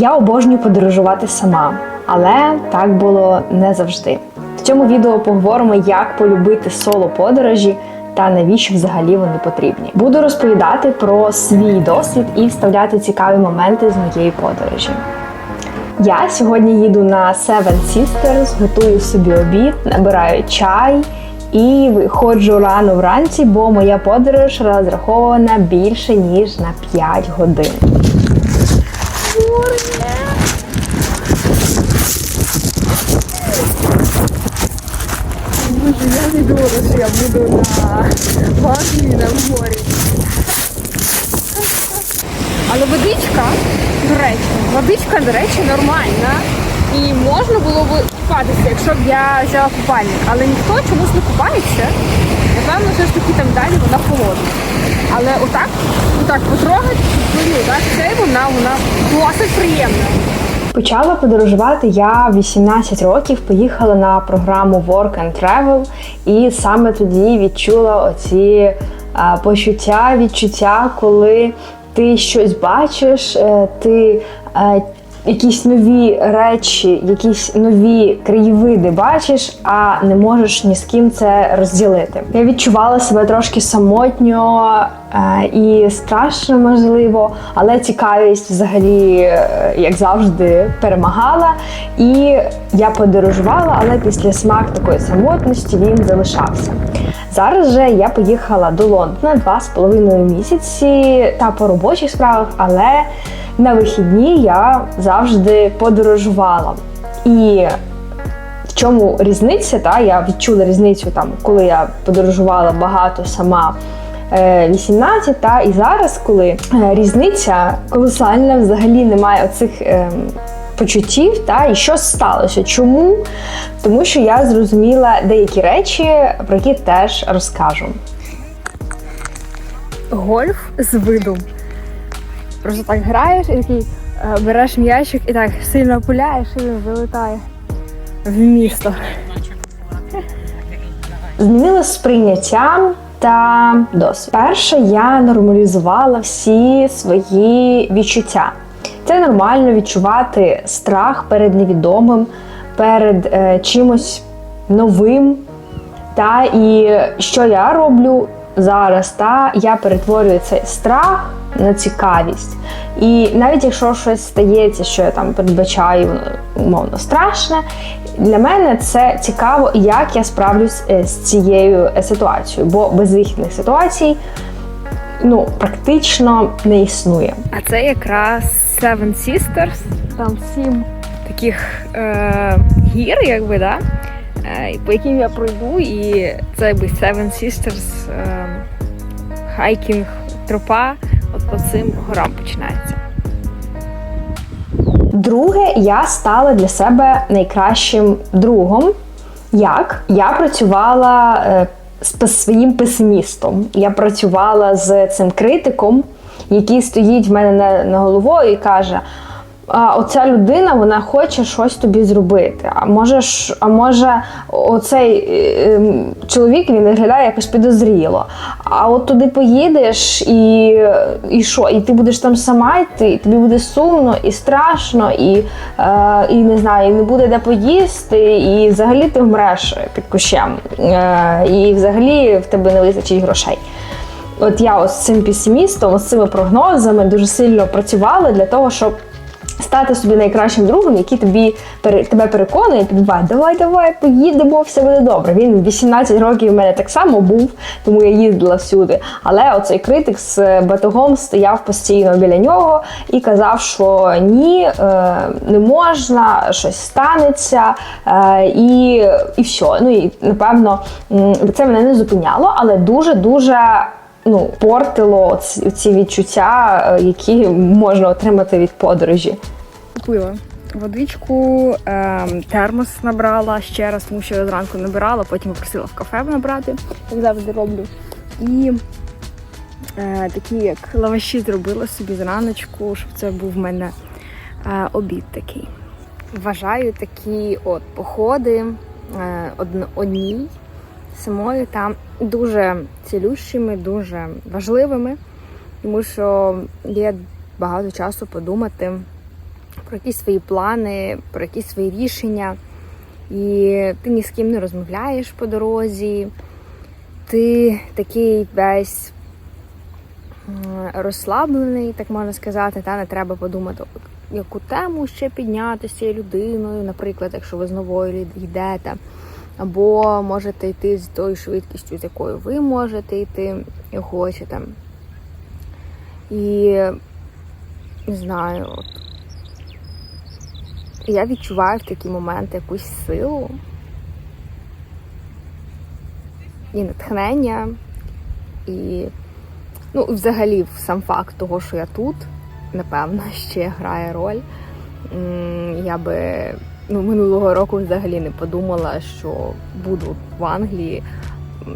Я обожнюю подорожувати сама, але так було не завжди. В цьому відео поговоримо, як полюбити соло подорожі та навіщо взагалі вони потрібні. Буду розповідати про свій досвід і вставляти цікаві моменти з моєї подорожі. Я сьогодні їду на Seven Sisters, готую собі обід, набираю чай і виходжу рано вранці, бо моя подорож розрахована більше ніж на 5 годин. Боже, я не думала, що я буду на ванні на морі. Але водичка, до речі, водичка, до речі, нормальна. І можна було б купатися, якщо б я взяла купальник. Але ніхто чомусь не купається. Напевно, все ж таки там далі вона холодна. Але отак, отак потрогати, так, це вона, вона досить приємна. Почала подорожувати я 18 років, поїхала на програму Work and Travel, і саме тоді відчула оці почуття, відчуття, коли ти щось бачиш, е, ти е, якісь нові речі, якісь нові краєвиди бачиш, а не можеш ні з ким це розділити. Я відчувала себе трошки самотньо і страшно, можливо, але цікавість взагалі, е, як завжди, перемагала. І я подорожувала, але після смак такої самотності він залишався. Зараз же я поїхала до Лондона два з половиною місяці та по робочих справах, але на вихідні я завжди подорожувала. І в чому різниця? Та я відчула різницю там, коли я подорожувала багато сама. Е, 18, та і зараз, коли е, різниця колосальна, взагалі немає оцих ем, почуттів, та і що сталося? Чому? Тому що я зрозуміла деякі речі, про які теж розкажу. гольф з видом. Просто так граєш і такий е, береш м'ячик і так сильно пуляєш, і він вилетає в місто. Змінилось сприйняття та досвід. Перше, я нормалізувала всі свої відчуття. Це нормально відчувати страх перед невідомим, перед е, чимось новим. Та і що я роблю зараз? Та я перетворюю цей страх на цікавість. І навіть якщо щось стається, що я там передбачаю, воно умовно страшне, для мене це цікаво, як я справлюсь е, з цією е, ситуацією, бо безвихідних ситуацій ну, практично не існує. А це якраз Seven Sisters, там сім таких е, гір, якби, да? Е, по яким я пройду, і це якби Seven Sisters е, хайкінг тропа, от по цим горам починається. Друге, я стала для себе найкращим другом. Як? Я працювала е, з своїм песимістом. Я працювала з цим критиком, який стоїть в мене на, на головою і каже: а, оця людина вона хоче щось тобі зробити. А може, а може, оцей е, чоловік він виглядає якось підозріло. А от туди поїдеш і, і що? І ти будеш там сама йти, і тобі буде сумно і страшно, і, е, і не знаю, і не буде де поїсти, і взагалі ти вмреш під кущем, е, і взагалі в тебе не вистачить грошей. От я ось з цим песимістом, з цими прогнозами дуже сильно працювала для того, щоб стати собі найкращим другом, який тобі тебе переконує, підбиває, давай, давай, поїдемо, все буде добре. Він 18 років у мене так само був, тому я їздила всюди. Але оцей критик з батогом стояв постійно біля нього і казав, що ні, е, не можна, щось станеться, е, і, і все. Ну і напевно це мене не зупиняло, але дуже дуже. Ну, портило ці, відчуття, е, які можна отримати від подорожі. Купила водичку, ем, термос набрала ще раз, тому що я зранку набирала, потім попросила в кафе набрати, як завжди роблю. І е, такі як лаваші зробила собі зраночку, щоб це був в мене е, обід такий. Вважаю такі от походи е, самою там дуже цілющими, дуже важливими, тому що є багато часу подумати про якісь свої плани, про якісь свої рішення. І ти ні з ким не розмовляєш по дорозі, ти такий весь розслаблений, так можна сказати, та не треба подумати, яку тему ще підняти з цією людиною, наприклад, якщо ви з новою йдете, або можете йти з тою швидкістю, з якою ви можете йти і хочете. І не знаю, от я відчуваю в такі моменти якусь силу і натхнення, і ну, взагалі сам факт того, що я тут, напевно, ще грає роль. Я би ну, минулого року взагалі не подумала, що буду в Англії.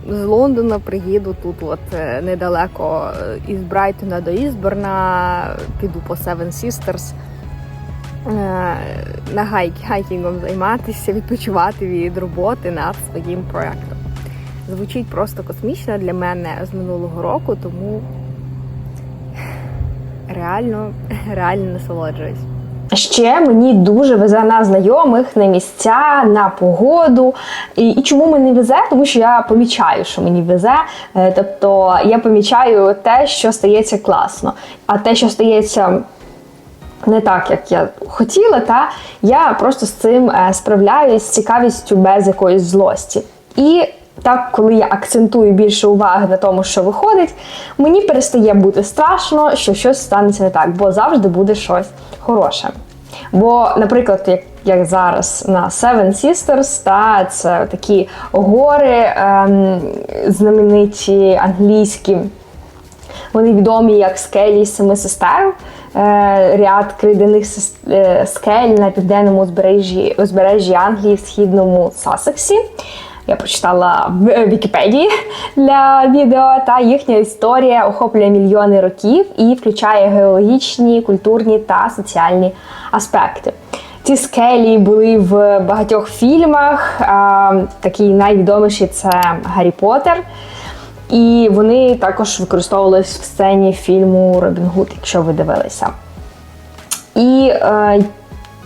З Лондона приїду тут, от е, недалеко е, із Брайтона до Ізборна, піду по Seven Sisters е, на гайк, хайкінгом займатися, відпочивати від роботи над своїм проєктом. Звучить просто космічно для мене з минулого року, тому реально, реально насолоджуюсь. Ще мені дуже везе на знайомих, на місця, на погоду. І, і чому мені везе? Тому що я помічаю, що мені везе. Е, Тобто я помічаю те, що стається класно. А те, що стається не так, як я хотіла, та я просто з цим е, справляюсь з цікавістю без якоїсь злості. І так, коли я акцентую більше уваги на тому, що виходить, мені перестає бути страшно, що щось станеться не так, бо завжди буде щось хороше. Бо, наприклад, як, як зараз на Seven Sisters, та це такі гори ем, знамениті англійські. Вони відомі як скелі семи сестер, ряд крейдяних е, скель на південному узбережжі, узбережжі Англії, в східному Сассексі. Я прочитала в е, Вікіпедії для відео, та їхня історія охоплює мільйони років і включає геологічні, культурні та соціальні аспекти. Ці скелі були в багатьох фільмах. Такий найвідоміший це Гаррі Поттер. І вони також використовувались в сцені фільму Робін Гуд, якщо ви дивилися. І е,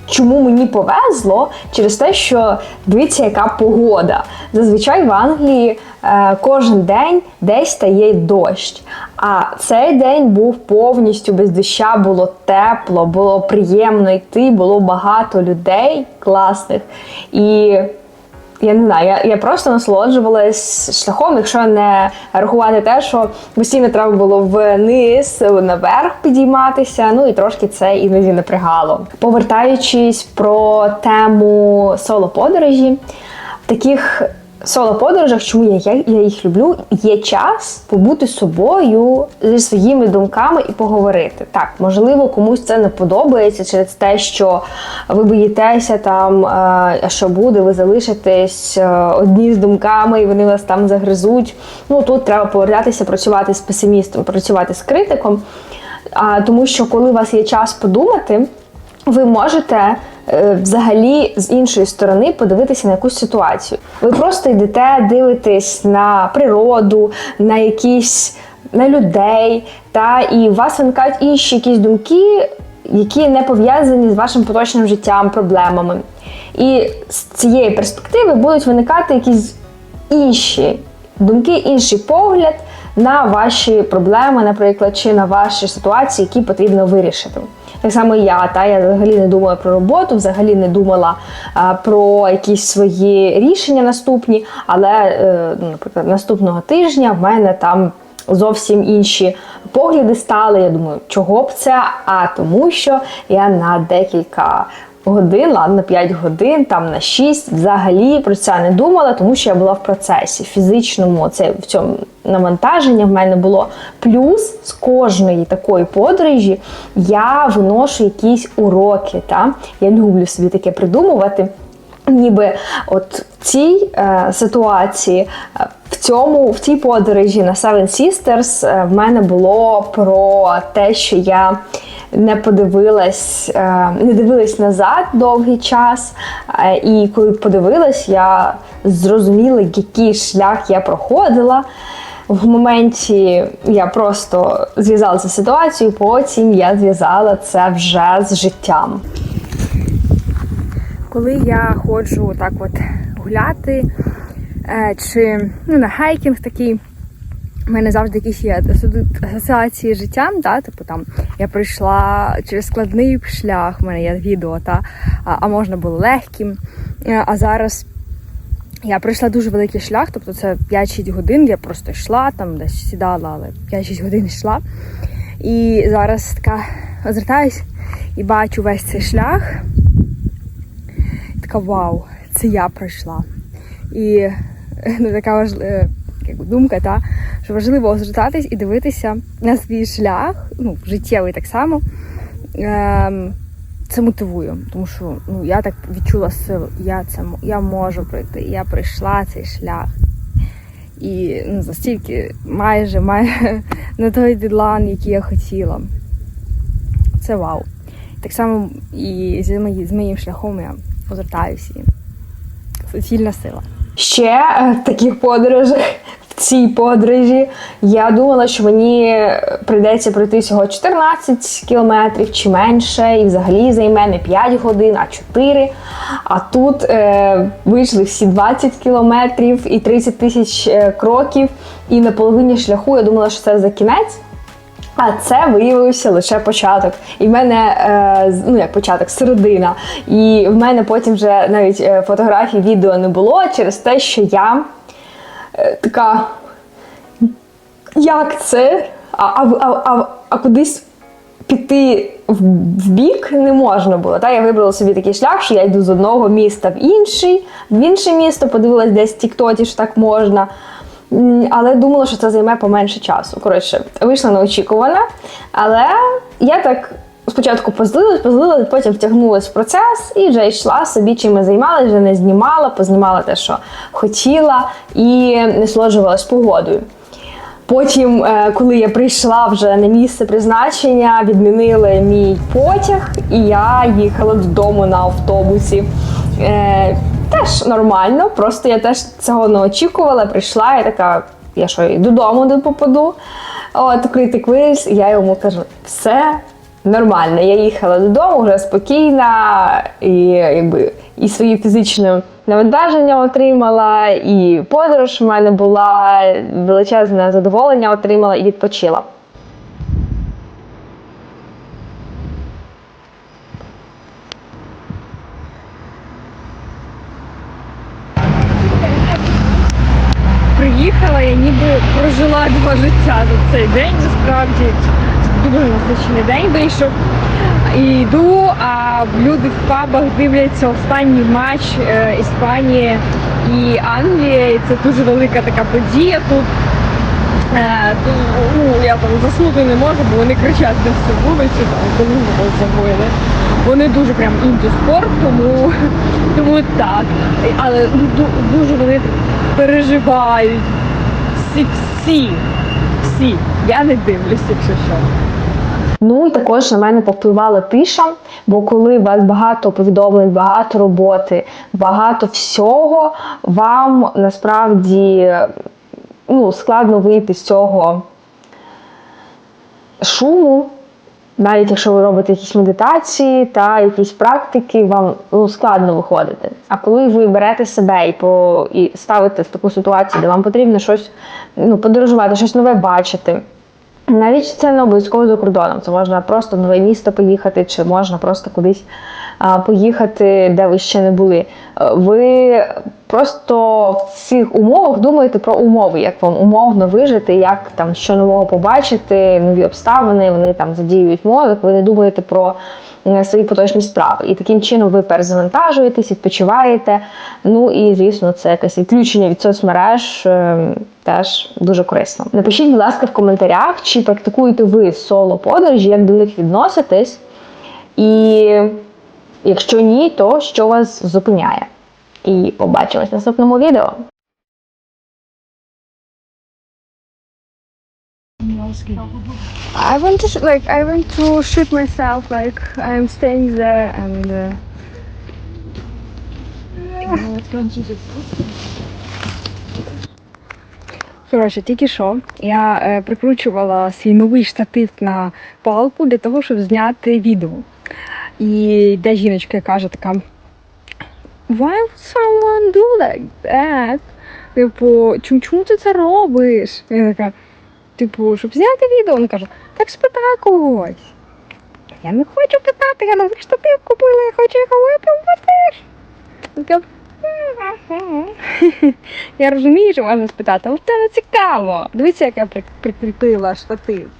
чому мені повезло? Через те, що дивіться, яка погода. Зазвичай в Англії е, кожен день десь стає дощ. А цей день був повністю без доща, було тепло, було приємно йти, було багато людей класних. І я не знаю, я, я просто насолоджувалась шляхом, якщо не рахувати те, що постійно треба було вниз, наверх підійматися. Ну і трошки це іноді напрягало. Повертаючись про тему соло-подорожі, в таких соло-подорожах, чому я, я, їх люблю, є час побути собою зі своїми думками і поговорити. Так, можливо, комусь це не подобається через те, що ви боїтеся там, е, а що буде, ви залишитесь е, одні з думками, і вони вас там загризуть. Ну тут треба повертатися, працювати з песимістом, працювати з критиком. А, тому що коли у вас є час подумати, ви можете взагалі з іншої сторони подивитися на якусь ситуацію. Ви просто йдете, дивитесь на природу, на якісь на людей, та і у вас виникають інші якісь думки, які не пов'язані з вашим поточним життям, проблемами. І з цієї перспективи будуть виникати якісь інші думки, інший погляд на ваші проблеми, наприклад, чи на ваші ситуації, які потрібно вирішити. Так само і я, та я взагалі не думала про роботу, взагалі не думала а, про якісь свої рішення наступні, але, е, ну, наприклад, наступного тижня в мене там зовсім інші погляди стали. Я думаю, чого б це? А тому, що я на декілька годин, ладно, 5 годин, там на 6, взагалі про це не думала, тому що я була в процесі фізичному, це в цьому навантаження в мене було. Плюс з кожної такої подорожі я виношу якісь уроки. Та? Я люблю собі таке придумувати. Ніби от в цій е, ситуації, е, в цьому, в цій подорожі на Seven Sisters е, в мене було про те, що я не подивилась, е, не дивилась назад довгий час. І коли подивилась, я зрозуміла, який шлях я проходила. В моменті я просто зв'язала цю ситуацію, потім я зв'язала це вже з життям. Коли я ходжу так от гуляти, е, чи ну, на хайкінг такий. У мене завжди якісь є асоціації з життям, да? типу там я пройшла через складний шлях, у мене є відео, та, а, можна було легким. Е, А зараз я пройшла дуже великий шлях, тобто це 5-6 годин, я просто йшла, там десь сідала, але 5-6 годин йшла. І зараз така озертаюсь і бачу весь цей шлях. Така вау, це я пройшла. І е, ну, така важлива як думка, та, що важливо озертатись і дивитися на свій шлях, ну, життєвий так само. Ем, це мотивує, тому що ну, я так відчула силу, я це я можу пройти, я пройшла цей шлях. І ну, настільки майже, майже на той дедлайн, який я хотіла. Це вау. Так само і з моїм шляхом я повертаюся. і Суцільна сила. Ще е, в таких подорожах, в цій подорожі, я думала, що мені прийдеться пройти всього 14 кілометрів чи менше, і взагалі займе не 5 годин, а 4. А тут е, вийшли всі 20 кілометрів і 30 тисяч е, кроків. І на половині шляху я думала, що це за кінець. А це виявився лише початок. І в мене, е, ну як початок, середина. І в мене потім вже навіть е, фотографій, відео не було через те, що я е, така. Як це? А, а, а, а, а кудись піти в, бік не можна було. Та? Я вибрала собі такий шлях, що я йду з одного міста в інший, в інше місто, подивилась десь в Тіктоті, що так можна. Але думала, що це займе поменше часу. Коротше, вийшла неочікувана. Але я так спочатку позлилась, позлилась, потім втягнулася в процес і вже йшла собі, чим я займалася, вже не знімала, познімала те, що хотіла, і насолоджувалась погодою. Потім, е, коли я прийшла вже на місце призначення, відмінили мій потяг, і я їхала додому на автобусі. Теж нормально, просто я теж цього не очікувала. Прийшла, я така, я що, і додому не попаду. От критик виліз, і я йому кажу, все нормально. Я їхала додому вже спокійна, і якби і свої фізичні навантаження отримала, і подорож в мене була, величезне задоволення отримала і відпочила. Приїхала, я ніби прожила за цей день. Насправді дуже насичений день вийшов. І йду, а люди в пабах дивляться останній матч е, Іспанії і Англії. Це дуже велика така подія тут. Е, ну, я там заснути не можу, бо вони кричать на всю вулицю, там, коли забили. Вони дуже прям інді спорт, тому, тому так. Але дуже вони переживають. Всі, всі, всі. Я не дивлюся, якщо що. Ну і також на мене повпливала тиша, бо коли у вас багато повідомлень, багато роботи, багато всього, вам насправді ну, складно вийти з цього шуму. Навіть якщо ви робите якісь медитації та якісь практики, вам ну, складно виходити. А коли ви берете себе і, по, і ставите в таку ситуацію, де вам потрібно щось ну, подорожувати, щось нове бачити, навіть це не обов'язково за кордоном. Це можна просто в нове місто поїхати, чи можна просто кудись поїхати, де ви ще не були. Е, Ви просто в цих умовах думаєте про умови, як вам умовно вижити, як там що нового побачити, нові обставини, вони там задіюють мозок, ви не думаєте про е, свої поточні справи. І таким чином ви перезавантажуєтесь, відпочиваєте. Ну і звісно, це якесь відключення від соцмереж. е, Теж дуже корисно. Напишіть, будь ласка, в коментарях, чи практикуєте ви соло подорожі, як до них відноситесь, і якщо ні, то що вас зупиняє. І побачимось в наступному відео. I want to like I want to shoot myself like I'm staying there and uh, Коротше, тільки що я е, прикручувала свій новий штатив на палку для того, щоб зняти відео. І де жіночка каже така: why would someone do like that? Типу, чому, чому ти це робиш? Я така, типу, щоб зняти відео, він каже, так спитай когось. Я не хочу питати, я новий штатив купила, я хочу його випробувати. Я розумію, що можна спитати, але це не цікаво. Дивіться, як я при- прикріпила штатив.